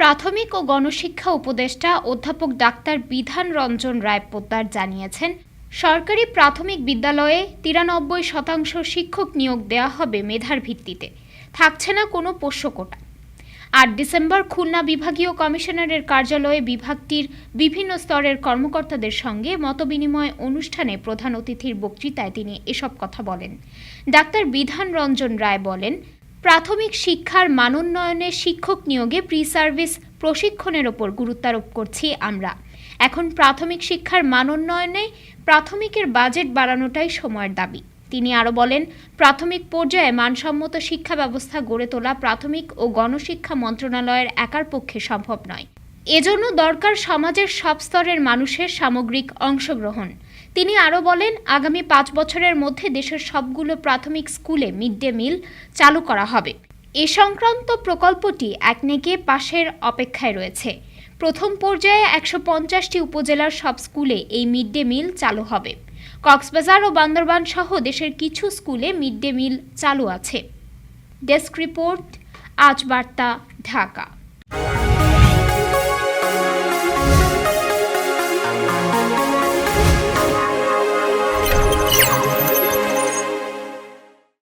প্রাথমিক ও গণশিক্ষা উপদেষ্টা অধ্যাপক ডাক্তার বিধান রঞ্জন রায় পোদ্দার জানিয়েছেন, সরকারি প্রাথমিক বিদ্যালয়ে তিরানব্বই শতাংশ শিক্ষক নিয়োগ দেওয়া হবে মেধার ভিত্তিতে। থাকছে না কোনো পোষ্যকোটা আট ডিসেম্বর খুলনা বিভাগীয় কমিশনারের কার্যালয়ে বিভাগটির বিভিন্ন স্তরের কর্মকর্তাদের সঙ্গে মতবিনিময় অনুষ্ঠানে প্রধান অতিথির বক্তৃতায় তিনি এসব কথা বলেন। ডাক্তার বিধান রঞ্জন রায় বলেন প্রাথমিক শিক্ষার মানোন্নয়নে শিক্ষক নিয়োগে প্রি সার্ভিস প্রশিক্ষণের ওপর গুরুত্বারোপ করছি আমরা। এখন প্রাথমিক শিক্ষার মানোন্নয়নে প্রাথমিকের বাজেট বাড়ানোটাই সময়ের দাবি। তিনি আরও বলেন, প্রাথমিক পর্যায়ে মানসম্মত শিক্ষা ব্যবস্থা গড়ে তোলা প্রাথমিক ও গণশিক্ষা মন্ত্রণালয়ের একার পক্ষে সম্ভব নয়। এজন্য দরকার সমাজের সব স্তরের মানুষের সামগ্রিক অংশগ্রহণ। তিনি আরও বলেন, আগামী পাঁচ বছরের মধ্যে দেশের সবগুলো প্রাথমিক স্কুলে মিড ডে মিল চালু করা হবে। এ সংক্রান্ত প্রকল্পটি একনেকে পাশের অপেক্ষায় রয়েছে। প্রথম পর্যায়ে একশো পঞ্চাশটি উপজেলার সব স্কুলে এই মিড ডে মিল চালু হবে। কক্সবাজার ও বান্দরবান সহ দেশের কিছু স্কুলে মিড ডে মিল চালু আছে। ডেস্ক রিপোর্ট, আজ বার্তা, ঢাকা।